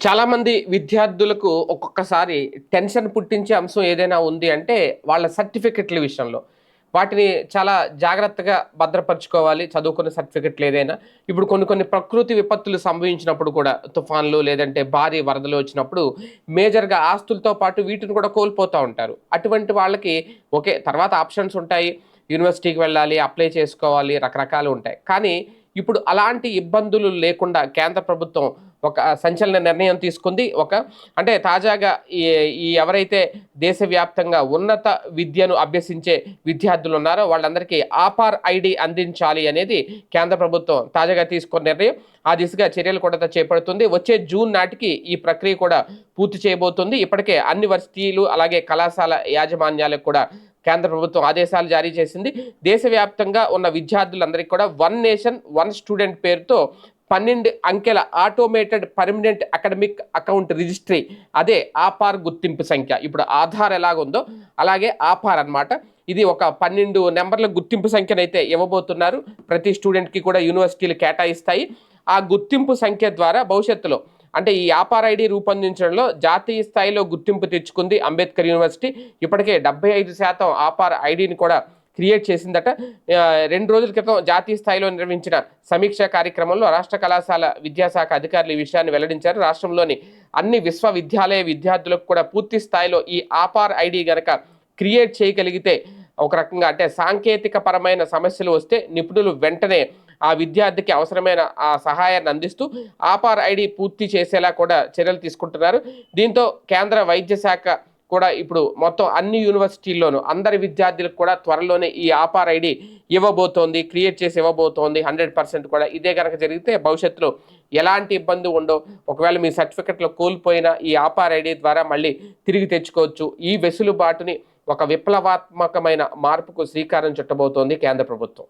చాలామంది విద్యార్థులకు ఒక్కొక్కసారి టెన్షన్ పుట్టించే అంశం ఏదైనా ఉంది అంటే వాళ్ళ సర్టిఫికెట్ల విషయంలో. వాటిని చాలా జాగ్రత్తగా భద్రపరచుకోవాలి. చదువుకున్న సర్టిఫికెట్లు ఏదైనా. ఇప్పుడు కొన్ని కొన్ని ప్రకృతి విపత్తులు సంభవించినప్పుడు కూడా తుఫాన్లు లేదంటే భారీ వరదలు వచ్చినప్పుడు మేజర్గా ఆస్తులతో పాటు వీటిని కూడా కోల్పోతూ ఉంటారు. అటువంటి వాళ్ళకి ఓకే తర్వాత ఆప్షన్స్ ఉంటాయి. యూనివర్సిటీకి వెళ్ళాలి అప్లై చేసుకోవాలి రకరకాలు ఉంటాయి. కానీ ఇప్పుడు అలాంటి ఇబ్బందులు లేకుండా కేంద్ర ప్రభుత్వం ఒక సంచలన నిర్ణయం తీసుకుంది. ఒక అంటే తాజాగా ఈ ఎవరైతే దేశవ్యాప్తంగా ఉన్నత విద్యను అభ్యసించే విద్యార్థులు ఉన్నారో వాళ్ళందరికీ ఆపార్ ఐడి అందించాలి అనేది కేంద్ర ప్రభుత్వం తాజాగా తీసుకున్న నిర్ణయం. ఆ దిశగా చర్యలు కూడా చేపడుతుంది. వచ్చే జూన్ నాటికి ఈ ప్రక్రియ కూడా పూర్తి చేయబోతుంది. ఇప్పటికే అన్ని వర్సిటీలు అలాగే కళాశాల యాజమాన్యాలకు కూడా కేంద్ర ప్రభుత్వం ఆదేశాలు జారీ చేసింది. దేశవ్యాప్తంగా ఉన్న విద్యార్థులందరికీ కూడా వన్ నేషన్ వన్ స్టూడెంట్ పేరుతో పన్నెండు అంకెల automated permanent academic account registry అదే ఆపార్ గుర్తింపు సంఖ్య. ఇప్పుడు ఆధార్ ఎలాగుందో అలాగే ఆపార్ అన్నమాట. ఇది ఒక పన్నెండు నెంబర్ల గుర్తింపు సంఖ్యనైతే ఇవ్వబోతున్నారు. ప్రతి స్టూడెంట్కి కూడా యూనివర్సిటీలు కేటాయిస్తాయి. ఆ గుర్తింపు సంఖ్య ద్వారా భవిష్యత్తులో అంటే ఈ వ్యాపార ఐడి రూపొందించడంలో జాతీయ స్థాయిలో గుర్తింపు తెచ్చుకుంది అంబేద్కర్ యూనివర్సిటీ. ఇప్పటికే డెబ్బై ఐదు శాతం ఆపార్ ఐడిని కూడా క్రియేట్ చేసిందట. రెండు రోజుల క్రితం జాతీయ స్థాయిలో నిర్వహించిన సమీక్ష కార్యక్రమంలో రాష్ట్ర కళాశాల విద్యాశాఖ అధికారులు ఈ విషయాన్ని వెల్లడించారు. రాష్ట్రంలోని అన్ని విశ్వవిద్యాలయ విద్యార్థులకు కూడా పూర్తి స్థాయిలో ఈ ఆపార్ ఐడి గనక క్రియేట్ చేయగలిగితే ఒక రకంగా అంటే సాంకేతిక పరమైన సమస్యలు వస్తే నిపుణులు వెంటనే ఆ విద్యార్థికి అవసరమైన ఆ సహాయాన్ని అందిస్తూ ఆపార్ ఐడి పూర్తి చేసేలా కూడా చర్యలు తీసుకుంటున్నారు. దీంతో కేంద్ర వైద్య శాఖ కూడా ఇప్పుడు మొత్తం అన్ని యూనివర్సిటీల్లోనూ అందరి విద్యార్థులకు కూడా త్వరలోనే ఈ ఆపార్ ఐడి ఇవ్వబోతోంది క్రియేట్ చేసి ఇవ్వబోతోంది హండ్రెడ్ పర్సెంట్ కూడా. ఇదే కనుక జరిగితే భవిష్యత్తులో ఎలాంటి ఇబ్బంది ఉండవు. ఒకవేళ మీ సర్టిఫికెట్లో కోల్పోయిన ఈ ఆపార్ ఐడి ద్వారా మళ్ళీ తిరిగి తెచ్చుకోవచ్చు. ఈ వెసులుబాటుని ఒక విప్లవాత్మకమైన మార్పుకు శ్రీకారం చుట్టబోతోంది కేంద్ర ప్రభుత్వం.